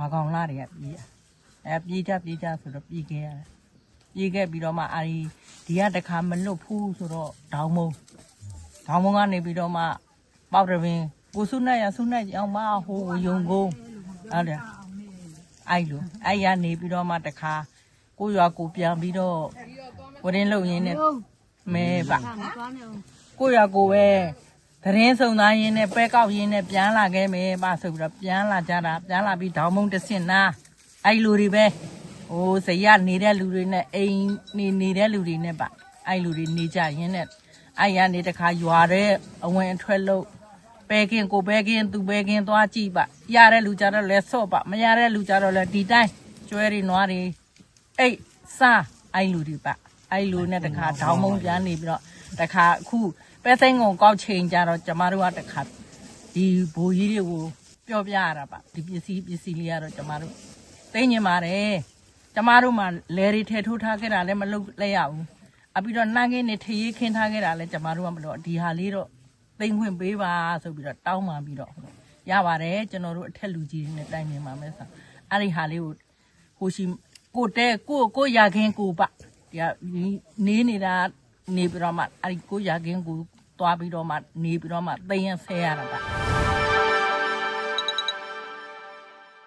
ဘာကောင်လာတွေကပြေးရအဲပြေးကြပြေးကြဆိုတော့ပြေးခဲ့ရတယ်ပြေးခဲ့ပြီးတော့မှအာဒီဒီကတခါမလွတ်ဘူးဆိုတော့ဒေါင်းမုံဒေါင်းမုံကနေပြီးတော့မှပေါက်တပင်ကိုစုနဲ့ရစုနဲ့အောင်မဟိုယုံကုန်းဟုတ်တယ်အဲ့လိုအဲ့ရနေပြီးတော့မှတခါကိုရွာကိုပြန်ပြီးတော့ဝရင်လုံရင်းနဲ့မဲပါကိုရကိုပဲ သတင်းစုံသားရင်းနဲ့ပဲကောက်ရင်းနဲ့ပြန်လာခဲ့မယ်ပါဆိုပြီးတော့ပြန်လာကြတာပြန်လာပြီးဒေါင်းမုံတစ်စင်နာအဲ့လူတွေပဲဟိုဇရနေတဲ့လူတွေနဲ့အိမ်နေနေတဲ့လူတွေနဲ့ပါအဲ့လူတွေနေကြရင်းနဲ့အဲ့ရနေတခါရွာတဲ့အဝင်အထွက်လို့ပဲကင်းကိုပဲကင်းသူပဲကင်းသွားကြည့်ပါရတဲ့လူကြတော့လဲဆော့ပါမရတဲ့လူကြတော့လဲဒီတိုင်းကျွဲတွေနွားတွေအိတ်စားအဲ့လူတွေပါအဲ့လူနဲ့တခါဒေါင်းမုံပြန်နေပြီးတော့တခါအခု ပဲသိန်းကုန်ကောက်ချိန်ကြတော့ကျမတို့ကတခါဒီဘိုးကြီးတွေကိုပြောပြရတာပါဒီပစ္စည်းပစ္စည်းလေးကတော့ကျမတို့သိညင်ပါတယ်ကျမတို့မှလဲရီထဲထိုးထားခဲ့တာလည်းမလုပ်လဲရဘူးအပြီးတော့နှမ်းခင်းနေထရေးခင်းထားခဲ့တာလည်းကျမတို့ကမလို့ဒီဟာလေးတော့သိမ့်ခွင့်ပေးပါဆိုပြီးတော့တောင်းပန်ပြီးတော့ရပါတယ်ကျွန်တော်တို့အထက်လူကြီးတွေနဲ့တိုင်ပင်ပါမယ်ဆိုအဲ့ဒီဟာလေးကိုကိုရှိကိုတဲကိုကိုရခင်ကိုပဒီကနေနေတာနေပြီးတော့မှအဲ့ဒီကိုရခင်ကို တွားပြီးတော့မှနေပြီးတော့မှသိရင်ဆဲရတာပါ